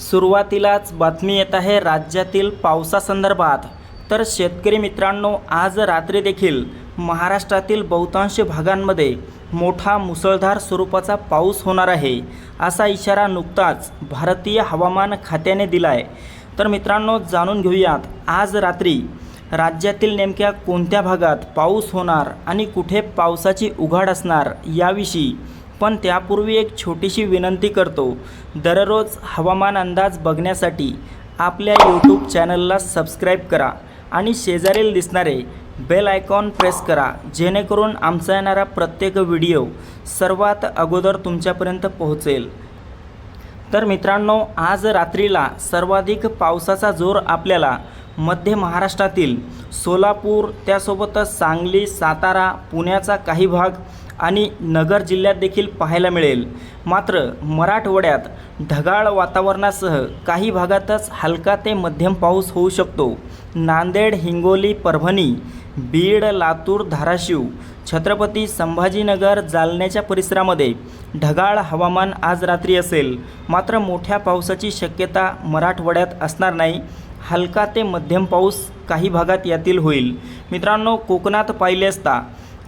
सुरुवातीलाच बातमी येत आहे राज्यातील पावसासंदर्भात. तर शेतकरी मित्रांनो आज रात्री देखील महाराष्ट्रातील बहुतांश भागांमध्ये मोठा मुसळधार स्वरूपाचा पाऊस होणार आहे असा इशारा नुकताच भारतीय हवामान खात्याने दिला आहे तर मित्रांनो जाणून घेऊयात आज रात्री राज्यातील नेमक्या कोणत्या भागात पाऊस होणार आणि कुठे पावसाची उघाड असणार याविषयी. पण त्यापूर्वी एक छोटीशी विनंती करतो. दररोज हवामान अंदाज बघण्यासाठी आपल्या यूट्यूब चॅनलला सबस्क्राईब करा आणि शेजारील दिसणारे बेल आयकॉन प्रेस करा जेणेकरून आमचा येणारा प्रत्येक व्हिडिओ सर्वात अगोदर तुमच्यापर्यंत पोहोचेल. तर मित्रांनो आज रात्रीला सर्वाधिक पावसाचा जोर आपल्याला मध्य महाराष्ट्रातील सोलापूर त्यासोबतच सांगली सातारा पुण्याचा काही भाग आणि नगर जिल्ह्यात देखील पाहायला मिळेल. मात्र मराठवाड्यात ढगाळ वातावरणासह काही भागातच हलका ते मध्यम पाऊस होऊ शकतो. नांदेड हिंगोली परभणी बीड लातूर धाराशिव छत्रपती संभाजीनगर जालन्याच्या परिसरामध्ये ढगाळ हवामान आज रात्री असेल. मात्र मोठ्या पावसाची शक्यता मराठवाड्यात असणार नाही. हलका ते मध्यम पाऊस काही भागात यातील होईल. मित्रांनो कोकणात पाहिले असता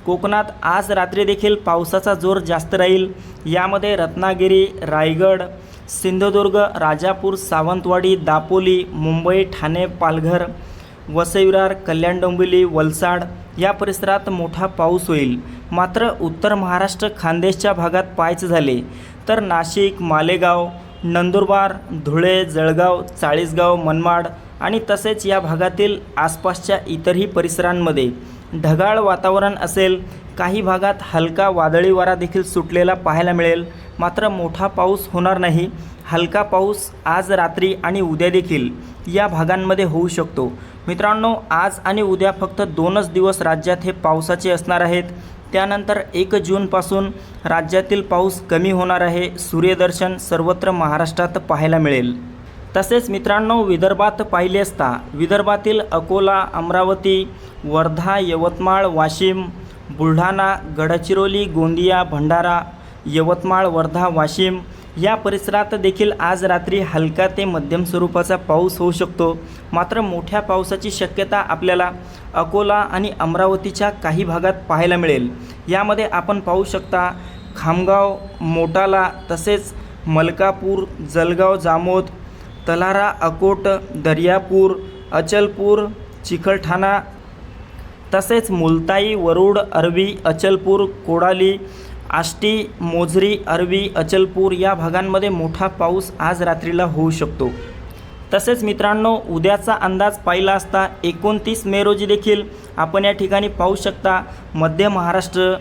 कोकणात आज रात्री देखील पावसाचा जोर जास्त राहील. यामध्ये रत्नागिरी रायगड सिंधुदुर्ग राजापूर सावंतवाडी दापोली मुंबई ठाणे पालघर वसईविरार कल्याण डोंबिवली वलसाड या परिसरात मोठा पाऊस होईल. मात्र उत्तर महाराष्ट्र खानदेशच्या भागात पाहायचे झाले तर नाशिक मालेगाव नंदुरबार धुळे जळगाव चाळीसगाव मनमाड आणि तसेच या भागातील आसपासच्या इतरही परिसरांमध्ये ढगाळ वातावरण असेल काही भागात हलका वादळी वारा देखील सुटलेला पाहायला मिळेल. मात्र मोठा पाऊस होणार नाही. हलका पाऊस आज रात्री आणि उद्या देखील या भागांमध्ये होऊ शकतो. मित्रांनो आज आणि उद्या फक्त दोनच दिवस राज्यात हे पावसाचे असणार आहेत. त्यानंतर एक जूनपासून राज्यातील पाऊस कमी होणार आहे. सूर्यदर्शन सर्वत्र महाराष्ट्रात पाहायला मिळेल. तसेच मित्रांनो विदर्भात पाहिले असता विदर्भातील अकोला अमरावती वर्धा यवतमाळ वाशिम बुलढाणा गडचिरोली गोंदिया भंडारा यवतमाळ वर्धा वाशिम या परिसरात देखील आज रात्री हलका ते मध्यम स्वरूपाचा पाऊस होऊ शकतो. मात्र मोठ्या पावसाची शक्यता आपल्याला अकोला आणि अमरावतीच्या काही भागात पाहायला मिळेल. यामध्ये आपण पाहू शकता खामगाव मोटाला तसेच मलकापूर जलगाव जामोद तलारा अकोट दर्यापूर अचलपूर चिखलठाणा तसेच मुलताई वरुड अरवी अचलपूर कोडाली आष्टी मोझरी अरवी अचलपूर या भागांमध्ये मोठा पाऊस आज रात्रीला होऊ शकतो. तसेच मित्रांनो उद्याचा अंदाज पाहिला असता एकोणतीस मे रोजी देखील आपण या ठिकाणी पाहू शकता मध्य महाराष्ट्र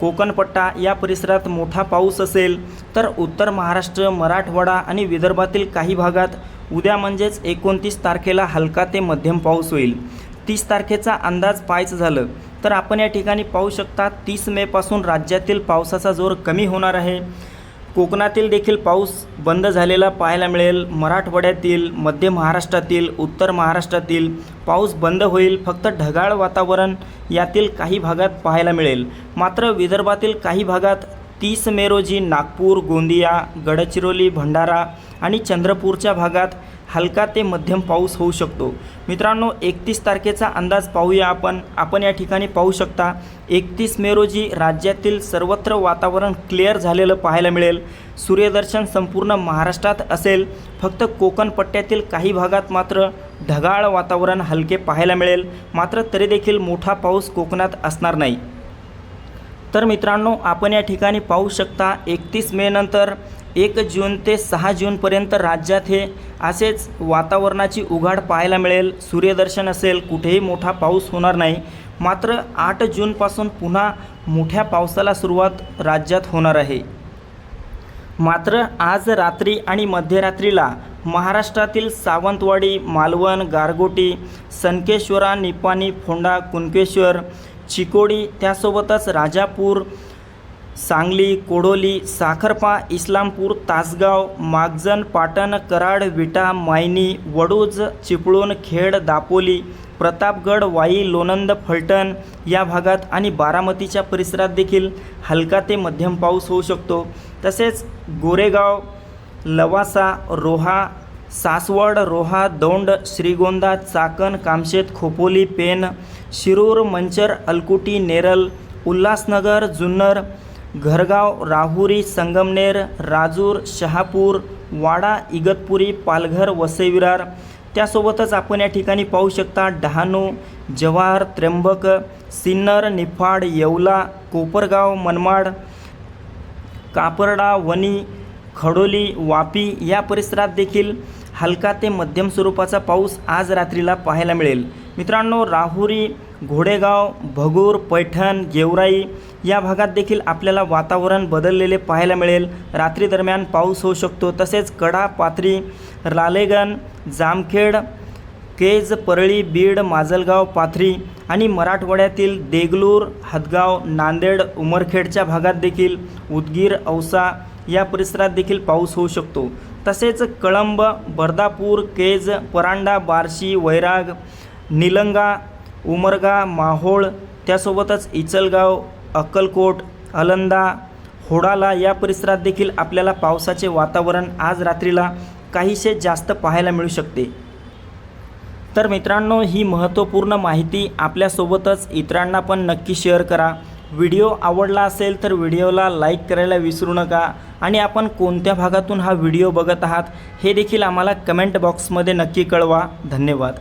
कोकणपट्टा या परिसरात मोठा पाऊस असेल तर उत्तर महाराष्ट्र मराठवाडा आणि विदर्भातील काही भागात उद्या म्हणजेच एकोणतीस तारखेला हलका ते मध्यम पाऊस होईल. तीस तारखेचा अंदाज पाहायचं झालं तर आपण या ठिकाणी पाहू शकता तीस मेपासून राज्यातील पावसाचा जोर कमी होणार आहे. कोकणातील देखील पाऊस बंद झालेला पाहायला मिळेल. मराठवाड्यातील मध्य महाराष्ट्रातील उत्तर महाराष्ट्रातील पाऊस बंद होईल. फक्त ढगाळ वातावरण यातील काही भागात पाहायला मिळेल. मात्र विदर्भातील काही भागात तीस मे रोजी नागपूर गोंदिया गडचिरोली भंडारा आणि चंद्रपूरच्या भागात हलका ते मध्यम पाऊस होऊ शकतो. मित्रांनो एकतीस तारखेचा अंदाज पाहूया आपण. आपण या ठिकाणी पाहू शकता एकतीस मे रोजी राज्यातील सर्वत्र वातावरण क्लिअर झालेलं पाहायला मिळेल. सूर्यदर्शन संपूर्ण महाराष्ट्रात असेल. फक्त कोकण पट्ट्यातील काही भागात मात्र ढगाळ वातावरण हलके पाहायला मिळेल. मात्र तरी देखील मोठा पाऊस कोकणात असणार नाही. तर मित्रांनो आपण या ठिकाणी पाहू शकता एकतीस मे नंतर एक जून ते सहा जूनपर्यंत राज्यात हे असेच वातावरणाची उघाड पाहायला मिळेल. सूर्यदर्शन असेल कुठेही मोठा पाऊस होणार नाही. मात्र आठ जूनपासून पुन्हा मोठ्या पावसाला सुरुवात राज्यात होणार आहे. मात्र आज रात्री आणि मध्यरात्रीला महाराष्ट्रातील सावंतवाडी मालवण गारगोटी संकेश्वरा निपाणी फोंडा कुणकेश्वर चिकोडी त्यासोबतच राजापूर सांगली कोडोली साखरपा इस्लामपूर तासगाव मागजन पाटण कराड विटा मायनी वडूज चिपळूण खेड दापोली प्रतापगड वाई लोणंद फलटण या भागात आणि बारामतीच्या परिसरात देखील हलका ते मध्यम पाऊस होऊ शकतो. तसेच गोरेगाव लवासा रोहा सासवड रोहा दौंड श्रीगोंदा चाकण कामशेत खोपोली पेन शिरूर मंचर अलकुटी नेरल उल्हासनगर जुन्नर घरगाव राहुरी संगमनेर राजूर शहापूर वाडा इगतपुरी पालघर वसई विरार त्यासोबतच आपण या ठिकाणी पाहू शकता डहाणू जव्हार त्र्यंबक सिन्नर निफाड येवला कोपरगाव मनमाड कापरडा वणी खडोली वापी या परिसरात देखील हलका ते मध्यम स्वरूपाचा पाऊस आज रात्रीला पाहायला मिळेल. मित्रांनो राहुरी घोडेगाव भगूर पैठण गेवराई या भागात देखील आपल्याला वातावरण बदललेले पाहायला मिळेल. रात्री दरम्यान पाऊस होऊ शकतो. तसेच कडा पाथरी रालेगण जामखेड केज परळी बीड माजलगाव पाथरी आणि मराठवाड्यातील देगलूर हदगाव नांदेड उमरखेडच्या भागात देखील उदगीर औसा या परिसरात देखील पाऊस होऊ शकतो. तसेच कळंब बर्दापूर केज परांडा बार्शी वैराग निलंगा उमरगा माहोळ त्यासोबतच इचलगाव अक्कलकोट अलंदा होडाला या परिसरात देखील आपल्याला पावसाचे वातावरण आज रात्रीला काहीसे जास्त पाहायला मिळू शकते. तर मित्रांनो ही महत्त्वपूर्ण माहिती आपल्यासोबतच इतरांना पण नक्की शेअर करा. व्हिडिओ आवडला असेल तर व्हिडिओला लाईक करायला विसरू नका आणि आपण कोणत्या भागातून हा व्हिडिओ बघत आहात हे देखील आम्हाला कमेंट बॉक्समध्ये नक्की कळवा. धन्यवाद.